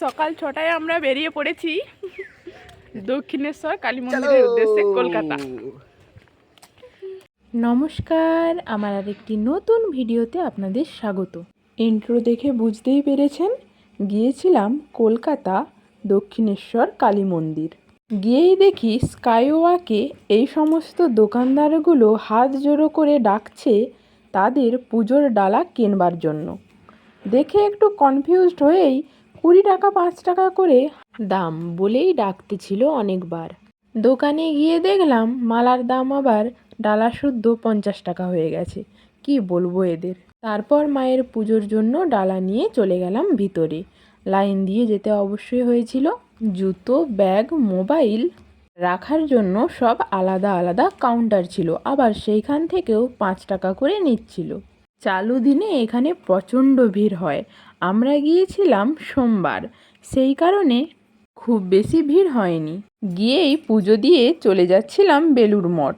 সকাল ছটায় আমরা বেরিয়ে পড়েছি দক্ষিণেশ্বর কালী মন্দিরের উদ্দেশ্যে কলকাতা। নমস্কার আমার আর একটি নতুন ভিডিওতে আপনাদের স্বাগত। ইন্ট্রো দেখে বুঝতেই পেরেছেন গিয়েছিলাম কলকাতা দক্ষিণেশ্বর কালী মন্দির। গিয়েই দেখি স্কাইওয়াকে এই সমস্ত দোকানদারগুলো হাত জোড়ো করে ডাকছে তাদের পুজোর ডালা কেনবার জন্য। দেখে একটু কনফিউজড হয়েই কুড়ি টাকা, পাঁচ টাকা করে দাম বলেই ডাকতেছিল অনেকবার। দোকানে গিয়ে দেখলাম মালার দাম আবার ডালা শুদ্ধ পঞ্চাশ টাকা হয়ে গেছে। কি বলব এদের? তারপর মায়ের পুজোর জন্য ডালা নিয়ে চলে গেলাম ভিতরে। লাইন দিয়ে যেতে অবশ্যই হয়েছিল। জুতো, ব্যাগ, মোবাইল রাখার জন্য সব আলাদা আলাদা কাউন্টার ছিল। আবার সেইখান থেকেও পাঁচ টাকা করে নিচ্ছিল। চালু দিনে এখানে প্রচণ্ড ভিড় হয়। আমরা গিয়েছিলাম সোমবার। সেই কারণে খুব বেশি ভিড় হয়নি। গিয়েই পুজো দিয়ে চলে যাচ্ছিলাম বেলুর মঠ।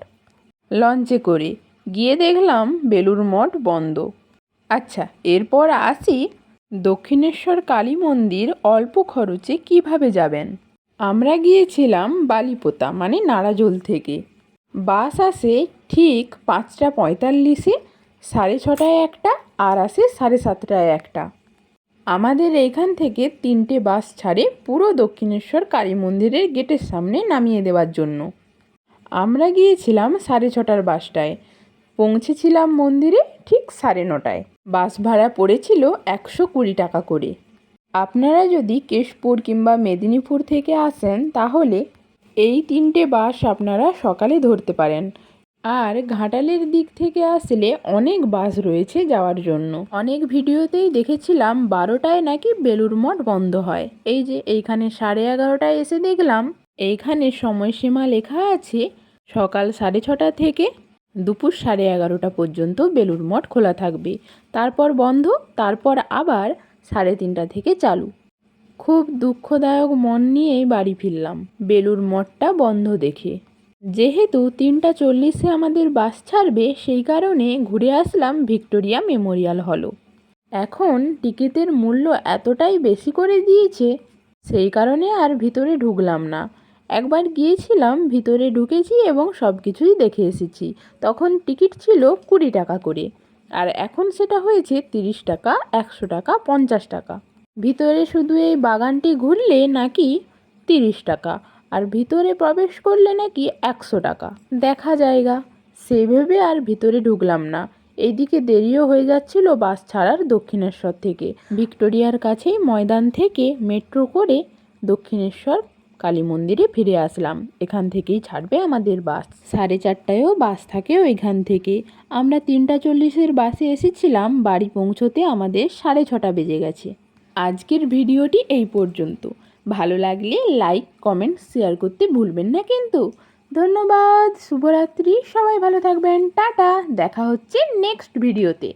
লঞ্চে করে গিয়ে দেখলাম বেলুর মঠ বন্ধ। আচ্ছা এরপর আসি দক্ষিণেশ্বর কালী মন্দির অল্প খরচে কীভাবে যাবেন? আমরা গিয়েছিলাম বালিপোতা মানে নাড়াজোল থেকে। বাস আসে ঠিক পাঁচটা পঁয়তাল্লিশে, সাড়ে ছটায় একটা, আর আসে সাড়ে সাতটায় একটা। আমাদের এইখান থেকে তিনটে বাস ছাড়ে পুরো দক্ষিণেশ্বর কালী মন্দিরের গেটের সামনে নামিয়ে দেওয়ার জন্য। আমরা গিয়েছিলাম সাড়ে ছটার বাসটায়। পৌঁছেছিলাম মন্দিরে ঠিক সাড়ে নটায়। বাস ভাড়া পড়েছিল একশো কুড়ি টাকা করে। আপনারা যদি কেশপুর কিংবা মেদিনীপুর থেকে আসেন, তাহলে এই তিনটে বাস আপনারা সকালে ধরতে পারেন। আর ঘাটালের দিক থেকে আসলে অনেক বাস রয়েছে যাওয়ার জন্য। অনেক ভিডিওতেই দেখেছিলাম বারোটায় নাকি বেলুর মঠ বন্ধ হয়। এই যে এইখানে সাড়ে এগারোটায় এসে দেখলাম, এইখানে সময়সীমা লেখা আছে সকাল সাড়ে ছটা থেকে দুপুর সাড়ে এগারোটা পর্যন্ত বেলুর মঠ খোলা থাকবে। তারপর বন্ধ, তারপর আবার সাড়ে তিনটা থেকে চালু। খুব দুঃখদায়ক মন নিয়েই বাড়ি ফিরলাম। বেলুর মঠটা বন্ধ দেখে। যেহেতু তিনটা চল্লিশে আমাদের বাস ছাড়বে, সেই কারণে ঘুরে আসলাম ভিক্টোরিয়া মেমোরিয়াল হলও এখন টিকিটের মূল্য এতটাই বেশি করে দিয়েছে, সেই কারণে আর ভিতরে ঢুকলাম না। একবার গিয়েছিলাম, ভিতরে ঢুকেছি এবং সব কিছুই দেখে এসেছি। তখন টিকিট ছিল কুড়ি টাকা করে, আর এখন সেটা হয়েছে তিরিশ টাকা, একশো টাকা, পঞ্চাশ টাকা। ভিতরে শুধু এই বাগানটি ঘুরলে নাকি তিরিশ টাকা আর ভিতরে প্রবেশ করলে নাকি একশো টাকা। দেখা জায়গা। সে ভেবে আর ভিতরে ঢুকলাম না। এইদিকে দেরিও হয়ে যাচ্ছিল বাস ছাড়ার দক্ষিণেশ্বর থেকে। ভিক্টোরিয়ার কাছেই ময়দান থেকে মেট্রো করে দক্ষিণেশ্বর কালী মন্দিরে ফিরে আসলাম। এখান থেকেই ছাড়বে আমাদের বাস। সাড়ে চারটায়ও বাস থাকে ওইখান থেকে। আমরা তিনটা চল্লিশের বাসে এসেছিলাম। বাড়ি পৌঁছোতে আমাদের সাড়ে ছটা বেজে গেছে। আজকের ভিডিওটি এই পর্যন্ত। ভালো লাগলে লাইক কমেন্ট শেয়ার করতে ভুলবেন না কিন্তু। ধন্যবাদ, শুভরাত্রি, সবাই ভালো থাকবেন, টাটা, দেখা হচ্ছে নেক্সট ভিডিওতে